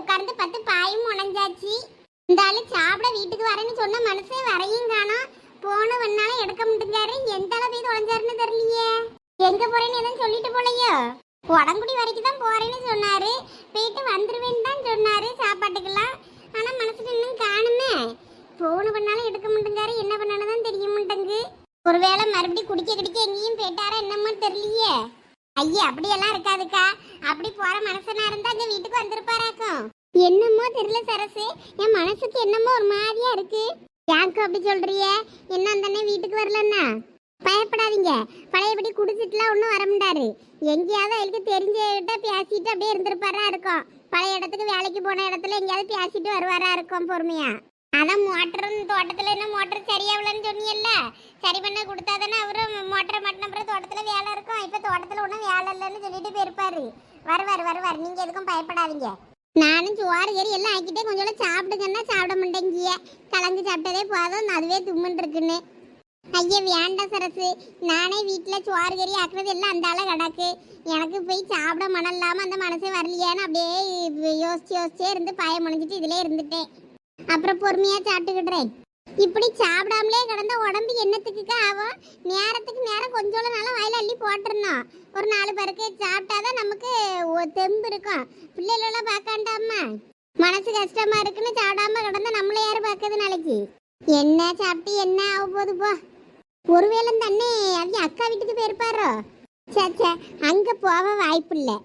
உட்கார்ந்து பத்து பாயும் உணஞ்சாச்சு. இந்த ஆளு சாப்பிட வீட்டுக்கு வரேன்னு சொன்ன மனசே வரையும் காணோம். போன வண்ணாலும் எடுக்க முடிஞ்சாரு. எந்த அளவு போய் தொலைஞ்சாருன்னு தெரியலையே. எங்க போறேன்னு எதுவும் சொல்லிட்டு போலையோ? உடம்புடி வரைக்கும் தான் போறேன்னு சொன்னாரு. போயிட்டு வந்துருவேன்னு தான் சொன்னாரு சாப்பாட்டுக்கெல்லாம். ஆனா மனசுக்கு இன்னும் காணுமே. போன பண்ணாலும் எடுக்க மாட்டேங்காரு என்ன பண்ணாலும் தான் தெரிய மாட்டேங்கு ஒருவேளை மறுபடியும் குடிக்க குடிக்க எங்கேயும் போயிட்டாரா என்னமோ தெரியலையே. ஐயா அப்படியெல்லாம் இருக்காதுக்கா. அப்படி போற மனசனா இருந்தா அங்க வீட்டுக்கு வந்திருப்பாராக்கும். என்னமோ தெரியல சரசு. என் மனசுக்கு என்னமோ ஒரு மாதிரியா இருக்கு. யாருக்கு அப்படி சொல்றிய? என்ன அந்தண்ணே வீட்டுக்கு வரலன்னா? பயப்படாதீங்க. பழையபடி குடிச்சிட்டுலாம் ஒன்றும் வர முடியாது எங்கேயாவது அவளுக்கு தெரிஞ்சகிட்ட பேசிட்டு அப்படியே இருந்திருப்பாரா இருக்கும். பழைய இடத்துக்கு வேலைக்கு போன இடத்துல எங்கேயாவது பேசிட்டு வருவாரா இருக்கும் பொறுமையா. அதான் மோட்டரும் தோட்டத்தில் என்ன மோட்டர் சரியாகலன்னு சொன்னீங்கல்ல? சரி பண்ண கொடுத்தாதானே அவரும் மோட்டரை மாட்டின அப்புறம் தோட்டத்தில் வேலை இருக்கும். இப்போ தோட்டத்தில் ஒன்றும் வேலை இல்லைன்னு சொல்லிட்டு போயிருப்பாரு. வருவார் வருவார். நீங்கள் எதுக்கும் பயப்படாதீங்க. நானும் சோறு கறி எல்லாம் ஆக்கிட்டே கொஞ்சம் சாப்பிடுங்கன்னா சாப்பிட மாட்டேங்கிய. கலந்து சாப்பிட்டதே போதும் அதுவே தும்முன்னு இருக்குன்னு. ஐயா வேண்டாம் சரசு. நானே வீட்டில் சோறு கறி ஆக்குறது எல்லாம் அந்த ஆள கிடக்கு. எனக்கு போய் சாப்பிட மனம் இல்லாமல் அந்த மனசே வரலையான்னு அப்படியே யோசிச்சு யோசிச்சே இருந்து பாய முடிஞ்சிட்டு இதிலே இருந்துட்டேன். அப்புறம் பொறுமையாக சாப்பிட்டுக்கிடுறேன் இப்படி சாப்பிடாமலே கிடந்த உடம்பு என்னத்துக்கு ஆகும்? நேரத்துக்கு நேரம் கொஞ்சம் நல்லா வாயில அள்ளி போட்டுருந்தோம் ஒரு நாலு பேருக்கு சாப்பிட்டாதான் நமக்கு தெம்பு இருக்கும். பிள்ளைகளெல்லாம் பார்க்காண்டாமா மனசு கஷ்டமா இருக்குன்னு சாப்பிடாம கிடந்தா நம்மள யாரு பார்க்கறது நாளைக்கு? என்ன சாப்பிட்டு என்ன ஆக போகுது போ. ஒருவேளை தண்ணே அது அக்கா வீட்டுக்கு போயிருப்பாரோ? சே சே அங்க போக வாய்ப்பு இல்லை.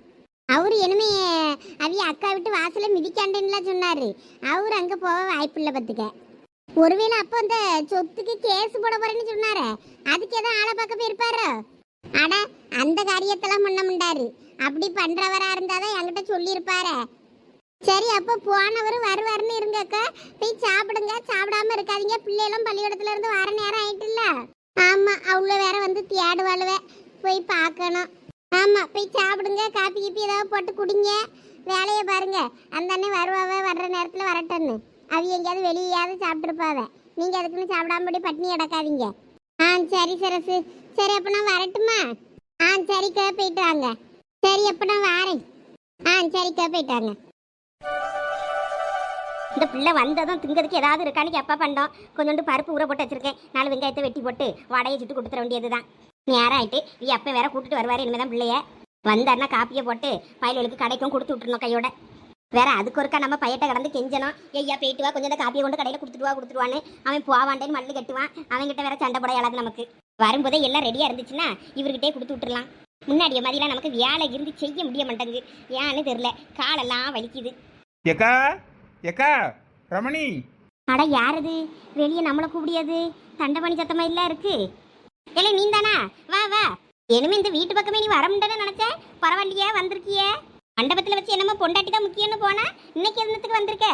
அவர் இனிமே அவிய அக்கா விட்டு வாசல மிதிக்காண்டேன்னுலாம் சொன்னார். அவர் அங்கே போக வாய்ப்பு இல்லை பார்த்துக்க ஒருவேளை அப்போ அந்த சொத்துக்கு கேஸ் போட போறேன்னு சொன்னாரு அதுக்கு ஏதோ ஆளை பார்க்க போயிருப்பாரோ? அட அந்த காரியத்தெல்லாம் பண்ண மாட்டாரு அப்படி பண்றவரா இருந்தாதான் என்கிட்ட சொல்லியிருப்பாரு. சரி அப்போ போனவர் வருவாருன்னு இருங்கக்கா போய் சாப்பிடுங்க. சாப்பிடாம இருக்காதீங்க. பிள்ளைகளும் பள்ளிக்கூடத்துல இருந்து வர நேரம் ஆயிட்டுல்ல. ஆமா அவ்வளோ வேற வந்து தேடுவாளுவே. போய் பார்க்கணும். ஆமா போய் சாப்பிடுங்க. காப்பி கீப்பி ஏதாவது போட்டு குடிங்க. வேலையை பாருங்க. அந்த அண்ணன் வருவாவே வர்ற நேரத்தில் வரட்டுன்னு அது எங்கேயாவது வெளியாவது சாப்பிட்டுருப்பாவ. நீங்கள் அதுக்குன்னு சாப்பிடாம பட்னி கிடக்காதீங்க. ஆ சரி சரசு. சரி அப்போ நான் வரட்டுமா? ஆ சரிக்கா போயிட்டு வாங்க. சரி அப்போ நான் வாரேன். ஆ சரிக்கா போயிட்டு வாங்க. இந்த பிள்ளை வந்ததும் திங்கிறதுக்கு ஏதாவது இருக்கான்னு எப்போ பண்ணோம் கொஞ்சோண்டு பருப்பு ஊற போட்டு வச்சிருக்கேன். நாலு வெங்காயத்தை வெட்டி போட்டு வடையை சுட்டு கொடுத்துட வேண்டியது தான் நேரம் ஆயிட்டு நீ அப்போ வேற கூட்டிட்டு வருவாரு இனிமே தான் பிள்ளைய. வந்தாருன்னா காப்பியை போட்டு பயலுக்கு கடைக்கும் கொடுத்து விட்டுருணும் கையோட. வேற அதுக்கு ஒருக்கா நம்ம பையட்ட கடந்து கெஞ்சணும். ஐயா போயிட்டு வா. கொஞ்சம் காப்பியை கொண்டு கடையில் கொடுத்துட்டு வா கொடுத்துருவான்னு அவன் போவாண்டேன்னு மல்லு கட்டுவான். அவன்கிட்ட வேற சண்டை போட இழகு நமக்கு. வரும்போதே எல்லாம் ரெடியாக இருந்துச்சுன்னா இவர்கிட்டே கொடுத்து விட்டுறலாம். முன்னாடிய மாதிரிலாம் நமக்கு வேலை இருந்து செய்ய முடிய மாட்டேங்குது. ஏன்னு தெரில காலெல்லாம் வலிக்குது. எக்கா எக்கா ரமணி. அட யாரது? வெளியே நம்மளை கூப்பிடியாது. தண்டமணி சத்தமா இல்ல இருக்கு. இல்லை நீ தானா வா வா. இனிமே இந்த வீட்டு பக்கமே நீ வர முடியாதுன்னு நினைச்சேன் பரவாயில்லையே வந்திருக்கியே. மண்டபத்தில் வச்சு என்னமோ பொண்டாட்டி தான் முக்கியம்னு போனா இன்னைக்கு என்னத்துக்கு வந்திருக்க?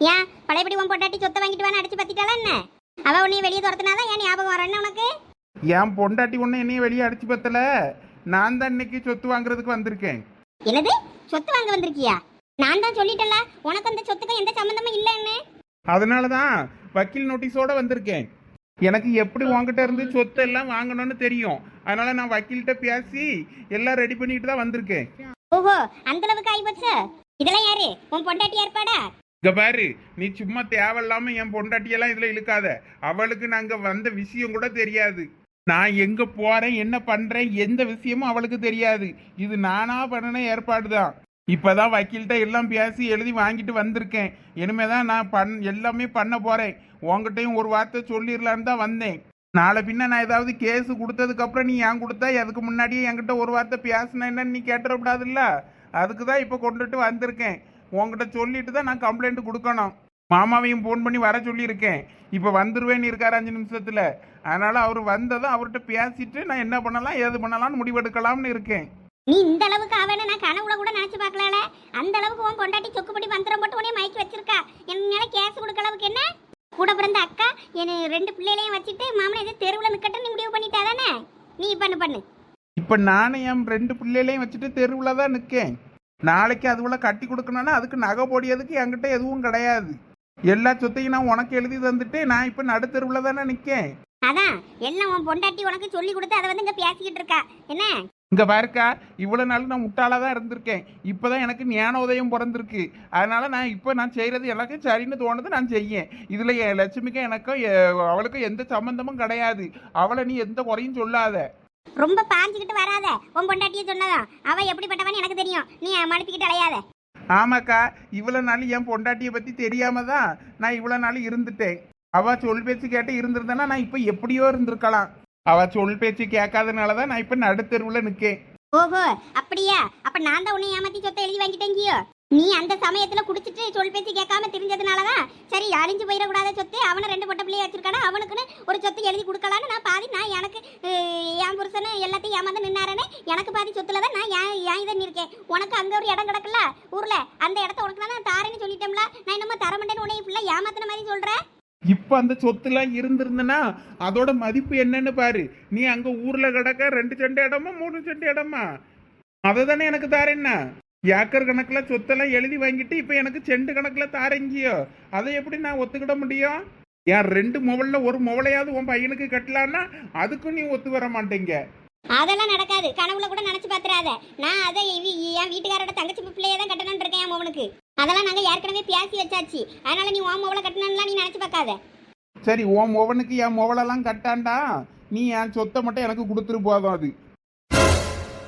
ஏன்? பழையபடி உன் பொண்டாட்டி சொத்தை வாங்கிட்டு வான்னு அடிச்சு பத்திட்டாளா என்ன? அவ உன்னை வெளியே துரத்துனாதான் ஏன் ஞாபகம் வரேன்னு உனக்கு? என் பொண்டாட்டி ஒன்று என்னையும் வெளியே அடிச்சு பத்தல. நான் தான் இன்னைக்கு சொத்து வாங்குறதுக்கு வந்திருக்கேன். என்னது? சொத்து வாங்க வந்திருக்கியா? நான் தான் சொல்லிட்டல உனக்கு அந்த சொத்துக்கும் எந்த சம்மந்தமும் இல்லைன்னு அதனால தான் வக்கீல் நோட்டீஸோட வந்திருக்கேன். எனக்கு எப்படி உங்ககிட்ட இருந்து சொத்து எல்லாம் வாங்கணும்னு தெரியும். அதனால நான் வக்கீல்கிட்ட பேசி எல்லாம் ரெடி பண்ணிட்டு தான் வந்திருக்கேன். ஓஹோ அந்த அளவுக்கு ஆயிப்போச்சு இதெல்லாம் யாரு? உன் பொண்டாட்டி ஏற்பாடா இங்க பாரு நீ சும்மா தேவையில்லாம என் பொண்டாட்டியெல்லாம் இதுல இழுக்காத. அவளுக்கு நாங்க வந்த விஷயம் கூட தெரியாது. நான் எங்க போறேன் என்ன பண்றேன் எந்த விஷயமும் அவளுக்கு தெரியாது. இது நானா பண்ணின ஏற்பாடு தான். இப்பதான் வக்கீல்கிட்ட எல்லாம் பேசி எழுதி வாங்கிட்டு வந்திருக்கேன். இனிமே தான் நான் பண் எல்லாமே பண்ண போறேன். உங்ககிட்டயும் ஒரு வார்த்தை சொல்லிடலான்னு தான் வந்தேன். நாளை பின்ன நான் ஏதாவது கேஸ் கொடுத்ததுக்கு அப்புறம் நீ ஏன் கொடுத்தா? அதுக்கு முன்னாடியே என்கிட்ட ஒரு வார்த்தை பேசினேன்னு நீ கேட்டுறக்கூடாதுல்ல? அதுக்கு தான் இப்போ கொண்டுட்டு வந்திருக்கேன். உங்ககிட்ட சொல்லிட்டு தான் நான் கம்ப்ளைண்ட் கொடுக்கணும். மாமாவையும் ஃபோன் பண்ணி வர சொல்லியிருக்கேன். இப்போ வந்துருவேன்னு இருக்காரு அஞ்சு நிமிஷத்தில். அதனால அவர் வந்ததும் அவர்கிட்ட பேசிட்டு நான் என்ன பண்ணலாம் ஏது பண்ணலாம்னு முடிவெடுக்கலாம்னு இருக்கேன். நீ இந்த அளவுக்கு அவனை நான் கனவுல கூட நினைச்சு பார்க்கல அந்த அளவுக்கு உன் பொண்டாட்டி சொக்குப்படி மந்திரம் போட்டு உடனே மயக்கி வச்சிருக்கா? என் மேல கேஸ் கொடுக்க அளவுக்கு என்ன? கூட பிறந்த அக்கா என் ரெண்டு பிள்ளைகளையும் வச்சுட்டு மாமனை எது தெருவில் நிக்கட்டும் நீ முடிவு பண்ணிட்டா தானே? நீ பண்ணு பண்ணு. இப்போ நானும் என் ரெண்டு பிள்ளைகளையும் வச்சுட்டு தெருவில் தான் நிற்கேன் நாளைக்கு அதுவளை கட்டி கொடுக்கணும்னா அதுக்கு நகை போடியதுக்கு என்கிட்ட எதுவும் கிடையாது. எல்லா சொத்தையும் நான் உனக்கு எழுதி தந்துட்டு நான் இப்போ நடுத்தெருவில் தானே நிற்கேன் அதான் எல்லாம் உன் பொண்டாட்டி உனக்கு சொல்லி கொடுத்து அதை வந்து இங்க பேசிக்கிட்டு இருக்கா. என்ன? இங்க பாருக்கா இவ்வளவு நாள் நான் முட்டாளா தான் இருந்திருக்கேன். இப்பதான் எனக்கு ஞானோதயம் பிறந்திருக்கு. அதனால நான் இப்போ நான் செய்யறது எனக்கு சரின்னு தோணுது நான் செய்யேன். இதுல என் லட்சுமிக்கும் எனக்கும் அவளுக்கும் எந்த சம்பந்தமும் கிடையாது. அவளை நீ எந்த குறையும் சொல்லாத. ரொம்ப பாஞ்சுக்கிட்டு வராத உன் பொண்டாட்டியே சொன்னதான். அவ எப்படிப்பட்டவன்னு எனக்கு தெரியும். நீ மனுப்பிக்கிட்டு அலையாத. ஆமாக்கா இவ்வளவு நாள் என் பொண்டாட்டியை பத்தி தெரியாம தான் நான் இவ்வளவு நாள் இருந்துட்டேன். அவ சொல் பேச்சு கேட்டு இருந்திருந்தேன்னா நான் இப்ப எப்படியோ இருந்திருக்கலாம். அவ சொல் பேச்சு கேட்காதனால தான் நான் இப்ப நடுத்தெருவுல நிக்கேன். ஓஹோ அப்படியா? அப்ப நான் தான் உன்னை ஏமாத்தி சொத்தை எழுதி வாங்கிட்டேங்கியோ? நீ அந்த சமயத்துல குடிச்சிட்டு சொல் பேச்சு கேட்காம தெரிஞ்சதுனாலதான்? சரி அழிஞ்சு போயிடக்கூடாத சொத்து அவனை ரெண்டு பொட்ட பிள்ளைய வச்சிருக்கானா அவனுக்குன்னு ஒரு சொத்து எழுதி கொடுக்கலான்னு நான் பாதி நான் எனக்கு என் புருஷனு எல்லாத்தையும் ஏமாந்து நின்னாரனே எனக்கு பாதி சொத்துல தான் நான் ஏன் ஏன் இதை இருக்கேன் உனக்கு அங்க ஒரு இடம் கிடக்குல்ல ஊர்ல அந்த இடத்த உனக்கு நான் தாரேன்னு சொல்லிட்டோம்ல நான் என்னமோ தரமாட்டேன்னு உன்னை ஃபுல்லா ஏமாத்தின மாதிரி சொல்றேன் இப்போ அந்த சொத்துலாம் இருந்திருந்தனா அதோட மதிப்பு என்னன்னு பாரு. நீ அங்க ஊர்ல கிடக்க ரெண்டு செண்டு இடமா மூணு செண்டு இடமா? அதை தானே எனக்கு தாரேன்னா? ஏக்கர் கணக்குல சொத்தெல்லாம் எழுதி வாங்கிட்டு இப்போ எனக்கு செண்டு கணக்குல தாரங்கியோ? அதை எப்படி நான் ஒத்துக்கிட முடியும்? என் ரெண்டு முவல்ல ஒரு முவலையாவது உன் பையனுக்கு கட்டலான்னா அதுக்கும் நீ ஒத்து வர மாட்டேங்க. அதெல்லாம் நடக்காது. கனவுல கூட நினைச்சு பாத்துறாத. நான் அதை இவி- என் வீட்டுக்காரோட தங்கச்சி பிள்ளைய தான் கட்டணும்னு இருக்கேன் என் மவனுக்கு. அதெல்லாம் நாங்க ஏற்கனவே பேசி வச்சாச்சு. அதனால நீ உன் மவளை கட்டணும்லாம் நீ நினைச்சு பார்க்காத சரி உன் முவனுக்கு என் முவலெல்லாம் கட்டாண்டா? நீ என் சொத்தை மட்டும் எனக்கு கொடுத்துரு போதும் அது.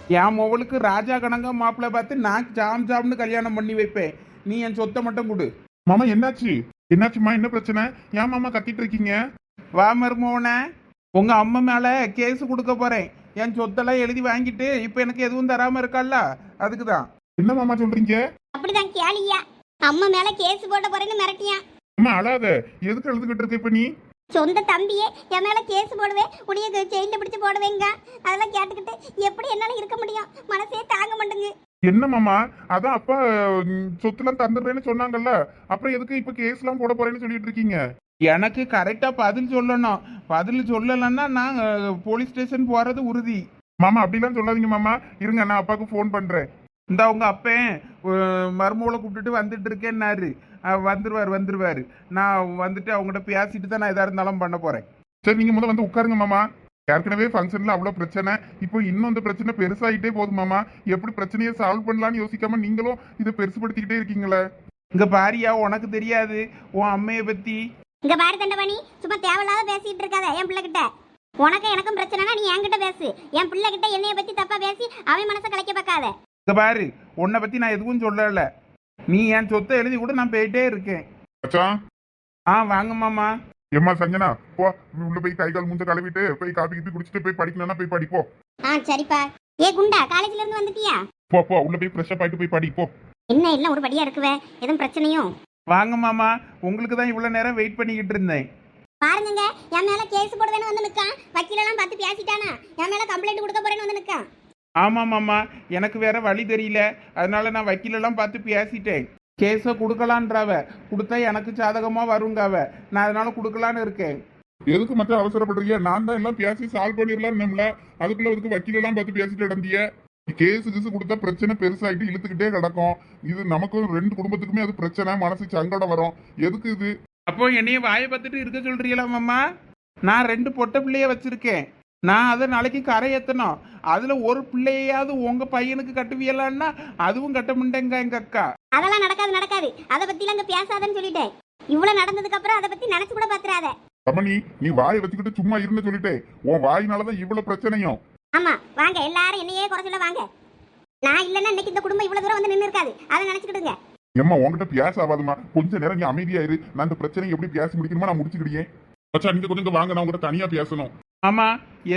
என் முவலுக்கு ராஜா கணங்க மாப்பிள்ளை பார்த்து நான் ஜாம் ஜாம்னு கல்யாணம் பண்ணி வைப்பேன். நீ என் சொத்தை மட்டும் கொடு. மாமா என்னாச்சு? என்னாச்சுமா என்ன பிரச்சனை? ஏன் மாமா கத்திட்டு இருக்கீங்க? வா மருமவன. உங்க அம்மா மேல கேஸ் கொடுக்க போறேன். என் சொத்தெல்லாம் எழுதி வாங்கிட்டு இப்போ எனக்கு எதுவும் தராம இருக்கால்ல? அதுக்கு தான் என்ன மாமா சொல்றீங்க? அப்படிதான் கேளியா அம்மா மேல கேஸ் போட போறேன்னு மிரட்டியான். அம்மா அழாத. எதுக்கு எழுதுகிட்டு இருக்க இப்ப நீ? சொந்த தம்பியே என் மேல கேஸ் போடுவேன் உடைய ஜெயில பிடிச்சு போடுவேங்க. அதெல்லாம் கேட்டுக்கிட்டு எப்படி என்னால இருக்க முடியும்? மனசே தாங்க மாட்டேங்குது. என்ன மாமா? அதான் அப்பா சொத்துலாம் தந்துடுறேன்னு சொன்னாங்கல்ல. அப்புறம் எதுக்கு இப்ப கேஸ் எல்லாம் போட போறேன்னு சொல்லிட்டு இருக்கீங்க? எனக்கு கரெக்டா பதில் சொல்லணும். பதில் சொல்லலைன்னா நான் போலீஸ் ஸ்டேஷன் போறது உறுதி. மாமா அப்படிலாம் சொல்லாதீங்க மாமா. இருங்க நான் அப்பாவுக்கு ஃபோன் பண்றேன். இந்த உங்க அப்பன் மருமகளை கூப்பிட்டுட்டு வந்துட்டு இருக்கேன்னாரு. வந்துருவாரு வந்துருவாரு. நான் வந்துட்டு அவங்ககிட்ட பேசிட்டு தான் நான் எதா இருந்தாலும் பண்ண போறேன். சரி நீங்க முதல்ல வந்து உட்காருங்க மாமா. ஏற்கனவே ஃபங்க்ஷன்ல அவ்வளவு பிரச்சனை. இப்போ இன்னும் இந்த பிரச்சனை பெருசாயிட்டே போகுது மாமா. எப்படி பிரச்சனையை சால்வ் பண்ணலாம்னு யோசிக்காம நீங்களும் இதை பெருசுபடுத்திக்கிட்டே இருக்கீங்களே? இங்க பாரியா உனக்கு தெரியாது. உன் அம்மைய பத்தி. இங்க பாரு தண்டபாணி சும்மா தேவையில்லாத பேசிட்டு இருக்காத என் பிள்ளை கிட்ட உனக்கும் எனக்கும் பிரச்சனைனா நீ என்கிட்ட பேசு. என் பிள்ளை கிட்ட என்னைய பத்தி தப்பா பேசி அவன் மனசை கலைக்க பார்க்காத. இங்க பாரு உன்னை பத்தி நான் எதுவும் சொல்லல. நீ என் சொத்தை எழுதி கூட நான் போயிட்டே இருக்கேன். மச்சான். ஆ வாங்க மாமா. ஏம்மா சஞ்சனா போ உள்ள போய் கை கால் மூஞ்ச கழுவிட்டு போய் காப்பி கீப்பி குடிச்சிட்டு போய் படிக்கணும்னா போய் படிப்போ ஆ சரிப்பா ஏ குண்டா காலேஜ்ல இருந்து வந்துட்டியா? போ போ உள்ள போய் ஃப்ரெஷ்ஷப் ஆயிட்டு போய் படி போ. என்ன எல்லாம் ஒரு படியா இருக்குவே? எதுவும் பிரச்சனையும் வாங்க மாமா உங்களுக்கு தான் இவ்வளவு நேரம் வெயிட் பண்ணிக்கிட்டு இருந்தேன். பாருங்க என் மேல கேஸ் போடுவேன்னு வந்து நிக்கான்? வக்கீலெல்லாம் பார்த்து பேசிட்டானா? என் மேல கம்ப்ளைண்ட் கொடுக்க போறேன்னு வந்து நிக்கான்? ஆமா மாமா எனக்கு வேற வழி தெரியல. அதனால நான் வக்கீலெல்லாம் பார்த்து பேசிட்டேன். கேஸை கொடுக்கலான்றவ கொடுத்தா எனக்கு சாதகமா வருங்க அவ. நான் அதனால கொடுக்கலான்னு இருக்கேன். எதுக்கு மச்சான் அவசரப்படுறீங்க? நான் தான் எல்லாம் பேசி சால்வ் பண்ணிடலாம் நம்மள அதுக்குள்ள அதுக்கு வக்கீல் எல்லாம் பார்த்து பேசிட்டு இடந்திய கேஸ் கிசு கொடுத்தா பிரச்சனை பெருசாயிட்டு இழுத்துக்கிட்டே கிடக்கும். இது நமக்கும் ரெண்டு குடும்பத்துக்குமே அது பிரச்சனை மனசு சங்கடம் வரும். எதுக்கு இது? அப்போ என்னைய வாயை பார்த்துட்டு இருக்க சொல்றீங்களா மாமா? நான் ரெண்டு பொட்டை பிள்ளைய வச்சிருக்கேன். நான் அதை நாளைக்கு கரை ஏத்தணும். அதுல ஒரு பிள்ளையாவது உங்க பையனுக்கு கட்டுவியலான்னா அதுவும் கட்ட முடியங்க எங்க அக்கா. அதெல்லாம் நடக்காது நடக்காது. அதை பத்தி அங்க பேசாதன்னு சொல்லிட்டேன். இவ்வளவு நடந்ததுக்கு அப்புறம் அதை பத்தி நினைச்சு கூட பாத்துறாத. ரமணி நீ வாயை வச்சுக்கிட்டு சும்மா இருந்து சொல்லிட்டே. உன் வாயினாலதான் இவ்வளவு பிரச்சனையும். ஆமா வாங்க எல்லாரும் என்னையே குறை சொல்ல வாங்க. நான் இல்லைன்னா இன்னைக்கு இந்த குடும்பம் இவ்வளவு தூரம் வந்து நின்று இருக்காது. அதை நினைச்சுக்கிடுங்க எம்மா உன்கிட்ட பேச ஆகாதுமா. கொஞ்ச நேரம் நீ அமைதியா இரு. நான் இந்த பிரச்சனையை எப்படி பேசி முடிக்கணுமா நான் முடிச்சுக்கிட்டேன் மச்சான் நீங்க கொஞ்சம் இங்க வாங்க. நான் உங்ககிட்ட தனியா பேசணும். ஆமா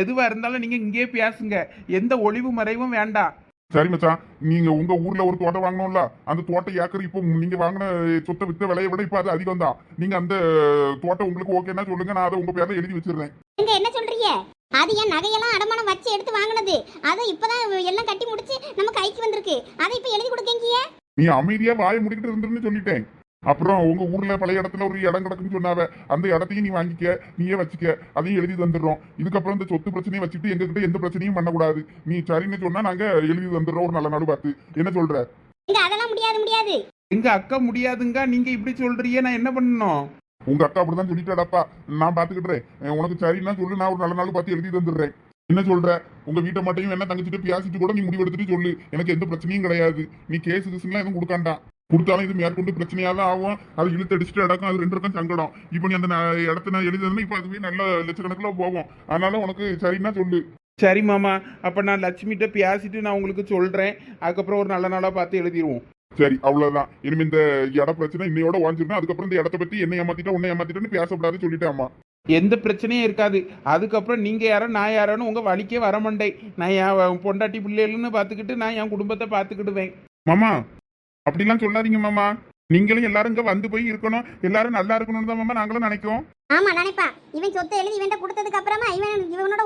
எதுவா இருந்தாலும் நீங்க இங்கேயே பேசுங்க. எந்த ஒளிவு மறைவும் வேண்டாம். சரி மச்சான். நீங்க உங்க ஊர்ல ஒரு தோட்டம் வாங்கணும்ல? அந்த தோட்டம் ஏக்கர் இப்போ நீங்க வாங்கின சொத்தை வித்த விலையை விட இப்ப அது அதிகம் தான் நீங்க அந்த தோட்டம் உங்களுக்கு ஓகேன்னா சொல்லுங்க. நான் அதை உங்க பேர்ல எழுதி வச்சிடுறேன். நீங்க என்ன சொல்றீங்க? அது என் நகையெல்லாம் அடமானம் வச்சு எடுத்து வாங்கினது. அதை இப்பதான் எல்லாம் கட்டி முடிச்சு நம்ம கைக்கு வந்திருக்கு. அதை இப்ப எழுதி கொடுக்கீங்க நீ அமைதியா வாயை முடிக்கிட்டு இருந்துன்னு சொல்லிட்டேன். அப்புறம் உங்க ஊர்ல பழைய இடத்துல ஒரு இடம் கிடக்குன்னு சொன்னாவ அந்த இடத்தையும் நீ வாங்கிக்க நீயே வச்சுக்க. அதையும் எழுதி தந்துடுறோம். இதுக்கப்புறம் இந்த சொத்து பிரச்சனையை வச்சுட்டு எங்ககிட்ட எந்த பிரச்சனையும் பண்ணக்கூடாது. நீ சரின்னு சொன்னா நாங்க எழுதி தந்துடுறோம் ஒரு நல்ல நாடு பார்த்து. என்ன சொல்ற? இங்க அதெல்லாம் முடியாது முடியாது. எங்க அக்கா முடியாதுங்க. நீங்க இப்படி சொல்றீங்க. நான் என்ன பண்ணணும்? உங்க அக்கா அப்படிதான் சொல்லிட்டாடாப்பா. நான் பாத்துக்கிட்டுறேன். உனக்கு சரின்னா சொல்லு நான் ஒரு நல்ல நாள் பார்த்து எழுதி தந்துடுறேன். என்ன சொல்ற? உங்க வீட்டை மட்டும் என்ன தங்கச்சிட்டு பேசிட்டு கூட நீ முடிவெடுத்துட்டு சொல்லு. எனக்கு எந்த பிரச்சனையும் கிடையாது. நீ கேஸ் கிசுலாம் எதுவும் கொடுக்காண்டாம் கொடுத்தாலும் இது மேற்கொண்டு பிரச்சனையா தான் ஆகும். அது இழுத்து அடிச்சுட்டு இடக்கும் அது ரெண்டு இருக்கும் சங்கடம். இப்போ நீ அந்த இடத்த நான் எழுதுனா இப்போ அதுவே நல்ல லட்சக்கணக்கில் போகும். அதனால உனக்கு சரின்னா சொல்லு. சரி மாமா. அப்போ நான் லட்சுமிகிட்ட பேசிட்டு நான் உங்களுக்கு சொல்கிறேன் அதுக்கப்புறம் ஒரு நல்ல நாளாக பார்த்து எழுதிடுவோம் சரி அவ்வளவுதான். இனிமே இந்த இட பிரச்சனை இன்னையோட வாஞ்சிருந்தா அதுக்கப்புறம் இந்த இடத்த பத்தி என்ன ஏமாத்திட்டா உன்னை ஏமாத்திட்டேன்னு பேசக்கூடாதுன்னு சொல்லிட்டேன் அம்மா. எந்த பிரச்சனையும் இருக்காது. அதுக்கப்புறம் நீங்கள் யாரோ நான் யாரோன்னு உங்கள் வழிக்கே வர மாட்டேன். நான் என் பொண்டாட்டி பிள்ளைகள்னு பார்த்துக்கிட்டு நான் என் குடும்பத்தை பார்த்துக்கிடுவேன். மாமா அப்படிலாம் சொல்லாதீங்க மாமா. நீங்களும் எல்லாரும் இங்க வந்து போய் இருக்கணும். எல்லாரும் நல்லா இருக்கணும்னு தான் மாமா நாங்களும் நினைக்கிறோம். ஆமா நினைப்பா. இவன் சொத்தை எழுதி இவன்ட்ட கொடுத்ததுக்கு அப்புறமா இவன் இவனோட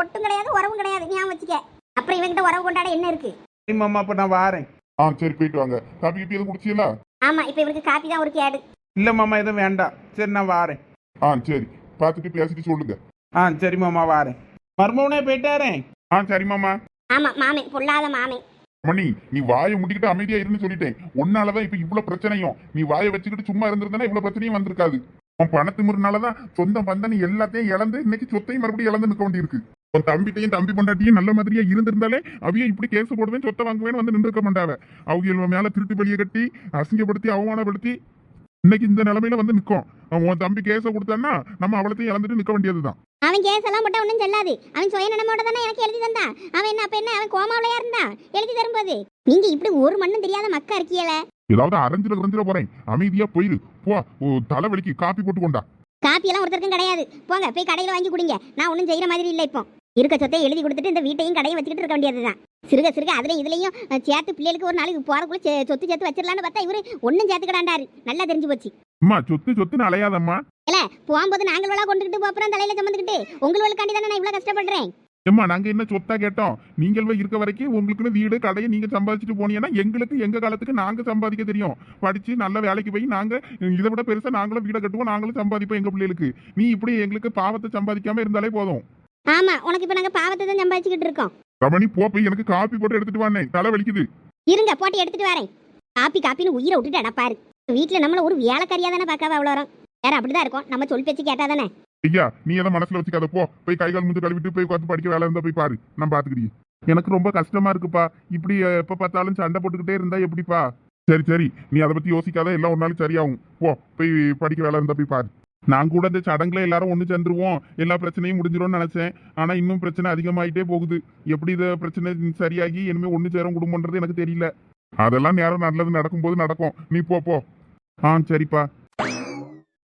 ஒட்டும் கிடையாது உறவும் கிடையாது. ஞாபகம் வச்சுக்க? அப்புறம் இவன்கிட்ட உறவு கொண்டாட என்ன இருக்கு? சரி மாமா அப்போ நான் வாரேன். ஆ சரி போயிட்டு வாங்க. காப்பி கீப்பி எதுவும் குடிச்சீங்களா ஆமா இப்ப இவனுக்கு காப்பி தான் ஒரு கேடு. இல்லை மாமா எதுவும் வேண்டாம். சரி நான் வாரேன். ஆ சரி. பார்த்துட்டு பேசிட்டு சொல்லுங்க. ஆ சரி மாமா வாரேன். மர்மவனே போயிட்டாரேன் ஆ சரி மாமா. ஆமா மாமே பொல்லாத மாமே. மணி நீ வாயை முடிக்கிட்டு அமைதியா இருன்னு சொல்லிட்டேன். உன்னாலதான் இப்ப இவ்வளவு பிரச்சனையும். நீ வாயை வச்சுக்கிட்டு சும்மா இருந்திருந்தா இவ்வளவு பிரச்சனையும் வந்திருக்காது. உன் பணத்திமுறனாலதான் சொந்தம் வந்த நீ எல்லாத்தையும் இழந்து இன்னைக்கு சொத்தையும் மறுபடியும் இழந்து நிற்க வேண்டியிருக்கு. உன் தம்பிட்டையும் தம்பி பொண்டாட்டியும் நல்ல மாதிரியா இருந்திருந்தாலே அவைய இப்படி கேஸ் போடுவேன் சொத்தை வாங்குவேன்னு வந்து நின்றுக்க மாட்டாவ. அவங்க மேல திருட்டு பலியை கட்டி அசிங்கப்படுத்தி அவமானப்படுத்தி இன்னைக்கு இந்த நிலைமையில வந்து நிற்கும் உன் தம்பி கேஸை கொடுத்தான்னா நம்ம அவளத்தையும் இழந்துட்டு நிற்க வேண்டியதுதான். அவன் கேஸ் எல்லாம் மட்டும் ஒன்றும் சொல்லாது. அவன் சுய நினைமோட தானே எனக்கு எழுதி தந்தான் அவன் என்ன அப்ப என்ன? அவன் கோமாவிலையா இருந்தா? எழுதி தரும்போது. நீங்க இப்படி ஒரு மண்ணும் தெரியாத மக்கா இருக்கீங்களே? ஏதாவது அரைஞ்சிட குறைஞ்சிட போறேன். அமைதியா போயிரு. போ தலைவலிக்கு காப்பி போட்டு கொண்டா காப்பி எல்லாம் ஒருத்தருக்கும் கிடையாது. போங்க போய் கடையில வாங்கி குடிங்க. நான் ஒன்றும் செய்யற மாதிரி இல்லை இப்போ. இருக்க சொத்தை எழுதி கொடுத்துட்டு இந்த வீட்டையும் கடையும் வச்சுக்கிட்டு இருக்க வேண்டியதுதான். சிறுக சிறுக அதுலயும் இதுலயும் சேர்த்து பிள்ளைகளுக்கு ஒரு நாளைக்கு போறக்குள்ள சொத்து சேர்த்து வச்சிடலான்னு பார்த்தா இவரு ஒன்றும் சேர்த்துக்கிடாண்டாரு. நல்லா தெரிஞ்சு போச்சு. அம்மா சொத்து சொத்துன்னு அலையாதம்மா. இல்ல போகும்போது நாங்களெல்லாம் கொண்டுகிட்டு போப்புறம் தலையில சுமந்துக்கிட்டு உங்களுக்காண்டி தானே நான் இவ்வளவு கஷ்டப்படுறேன்? ஏம்மா நாங்க என்ன சொத்தா கேட்டோம்? நீங்கள் இருக்க வரைக்கும் உங்களுக்குன்னு வீடு கடையை நீங்க சம்பாதிச்சுட்டு போனீங்கன்னா எங்களுக்கு எங்க காலத்துக்கு நாங்க சம்பாதிக்க தெரியும். படிச்சு நல்ல வேலைக்கு போய் நாங்க இதை விட பெருசா நாங்களும் வீடை கட்டுவோம் நாங்களும் சம்பாதிப்போம் எங்க பிள்ளைகளுக்கு. நீ இப்படி எங்களுக்கு பாவத்தை சம்பாதிக்காம இருந்தாலே போதும். ஆமா உனக்கு இப்ப நாங்க பாவத்தை தான் சம்பாதிச்சுக்கிட்டு இருக்கோம். ரமணி போ போய் எனக்கு காப்பி போட்டு எடுத்துட்டு வானே தலை வலிக்குது. இருங்க போட்டி எடுத்துட்டு வரேன். காப்பி காப்பின்னு உயிரை விட்டுட்டு அடப்பாரு வீட்டுல நம்மள ஒரு வேலைக்காரியா தானே பார்க்காவ அவ்வளோ வரும் வேற அப்படிதான் இருக்கும். நம்ம சொல் பேச்சு கேட்டா தானே. ஐயா நீ எதை மனசுல வச்சுக்காத போ. போய் கை கால் முந்து கழுவிட்டு போய் உட்காந்து படிக்க வேலை இருந்தா போய் பாரு. நான் பாத்துக்கிறீங்க எனக்கு ரொம்ப கஷ்டமா இருக்குப்பா. இப்படி எப்ப பார்த்தாலும் சண்டை போட்டுக்கிட்டே இருந்தா எப்படிப்பா? சரி சரி. நீ அதை பத்தி யோசிக்காத. எல்லாம் ஒரு நாள் சரியாகும். போ போய் படிக்க வேலை இருந்தா போய் பாரு. நான் கூட இந்த சடங்குல எல்லாரும் ஒண்ணு சேர்ந்துருவோம். எல்லா பிரச்சனையும் முடிஞ்சிரும்னு நினைச்சேன். ஆனா இன்னும் பிரச்சனை அதிகமாயிட்டே போகுது. எப்படி இத பிரச்சனை சரியாகி இனிமே ஒண்ணு சேரும் குடும்பம்ன்றது எனக்கு தெரியல. அதெல்லாம் நேரம் நல்லது நடக்கும்போது நடக்கும். நீ போ போ. ஆ சரிப்பா.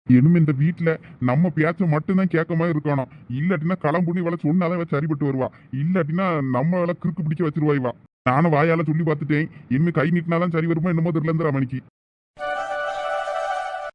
இனிமே இந்த வீட்டில் நம்ம பேச்ச மட்டும்தான் கேட்க மாதிரி இருக்கணும். இல்லாட்டினா களம்புண்ணி இவளை சொன்னாதான் இவ சரிபட்டு வருவா. இல்லாட்டினா நம்ம வேலை கிறுக்கு பிடிக்க வச்சிருவா இவா. நானும் வாயால சொல்லி பார்த்துட்டேன். இனிமே கை நீட்டினாதான் சரி வருமா என்னமோ தெரியல ரமணிக்கு